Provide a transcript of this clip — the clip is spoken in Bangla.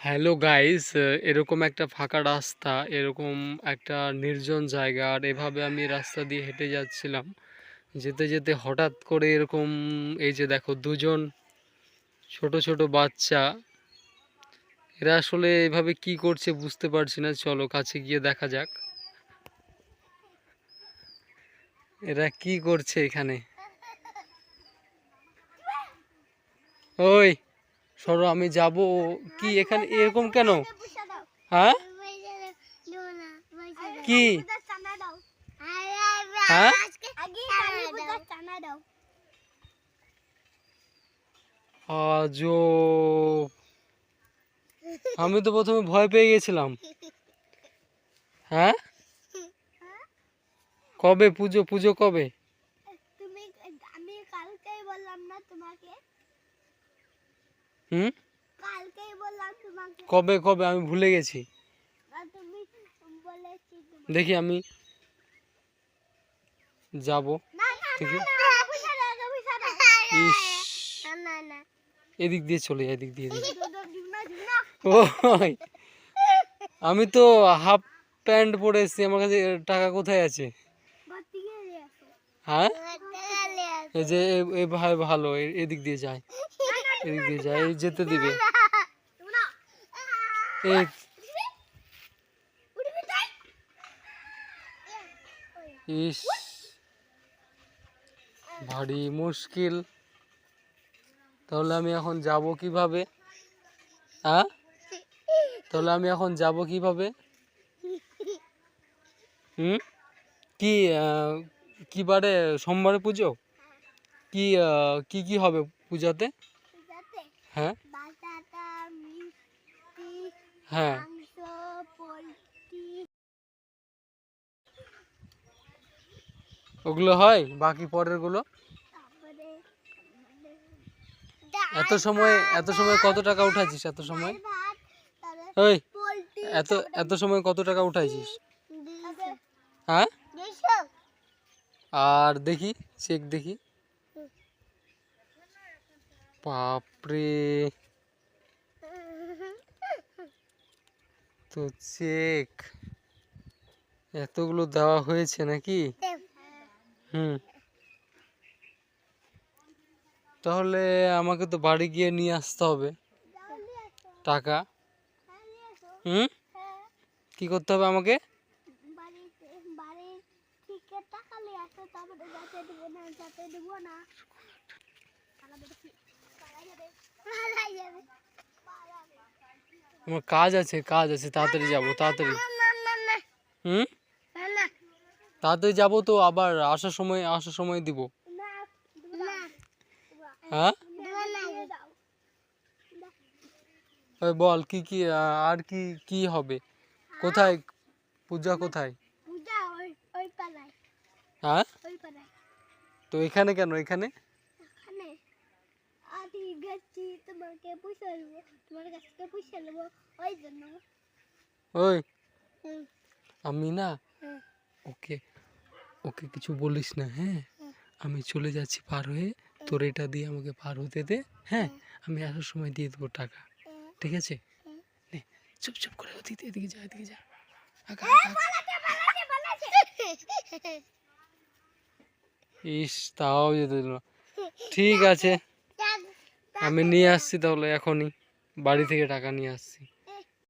হ্যালো গাইস এরকম একটা ফাঁকা রাস্তা, এরকম একটা নির্জন জায়গা, আর এভাবে আমি রাস্তা দিয়ে হেঁটে যাচ্ছিলাম। যেতে যেতে হঠাৎ করে এরকম, এই যে দেখো, দুজন ছোট ছোট বাচ্চা, এরা আসলে এভাবে কি করছে বুঝতে পারছি না। চলো, কাছে গিয়ে দেখা যাক। এরা কি করছে এখানে? ওই! সরো, আমি যাব। কি, এখানে এরকম কেন? হ্যাঁ? কি? হ্যাঁ? আজও আমি তো প্রথমে ভয় পেয়ে গেছিলাম। হ্যাঁ? কবে পুজো পুজো কবে? তুমি, আমি কালকেই বললাম না তোমাকে। হুম? কালকেই বললাম তোমাকে। কবে কবে? আমি ভুলে গেছি। দেখি আমি যাব। না না ঠিক এদিক দিয়ে চলে যায়, এদিক দিয়ে ওই। আমি তো হাফ প্যান্ট পরে এসেছি আমার কাছে টাকা কোথায় আছে? হ্যাঁ? এই যে এ- এ ভাই ভালো এদিক দিয়ে যায়। এদিক যেতে দিবে। এই। ইস। ভারী মুশকিল। তাহলে আমি এখন যাব কীভাবে? হ্যাঁ তাহলে আমি এখন যাব কীভাবে? হুম? কি কি বারে? সোমবারে পুজো? কি কি কি হবে পূজাতে? হ্যাঁ? হ্যাঁ। ওগুলো হয়? বাকি পরেরগুলো? তারপরে এত সময় এত সময় কত টাকা উঠাইছিস এত সময়? ওই এত এত সময় কত টাকা উঠাইছিস? হ্যাঁ? আর দেখি চেক দেখি। বাপরে। তো চেক। এতগুলো দেওয়া হয়েছে নাকি? হুম। তাহলে আমাকে তো বাড়ি গিয়ে নিয়ে আসতে হবে। টাকা। হুম? কি করতে হবে আমাকে? টাকা নিয়ে আসো তারপরে যাতে দেবো না, যাতে দেবো না। আমার কাজ আছে কাজ আছে তাড়াতাড়ি যাব তাড়াতাড়ি। হুম? তাড়াতাড়ি যাব তো আবার আসার সময় আসার সময় দিব। হ্যাঁ? বল কি কি আর কি কি হবে? কোথায়? পূজা কোথায়? পূজা ওই ওই পালায় হ্যাঁ? তো এখানে কেন এখানে? আমি তোমাকে পুষে নেব তোমার কাছ থেকে পুষে নেব ওই জন্য। ওই আমি না ওকে ওকে কিছু বলিস না হ্যাঁ? আমি চলে যাচ্ছি পার হয়ে তোর এটা দিয়ে আমাকে পার হতে দে হ্যাঁ? আমি আসার সময় দিয়ে দেবো টাকা ঠিক আছে। নে চুপ চুপ করে ওদিকে এদিকে যা এদিকে যা। আগা। ইস তাও যেতে। ঠিক আছে। আমি নিয়ে আসছি তাহলে এখনই। বাড়ি থেকে টাকা নিয়ে আসছি।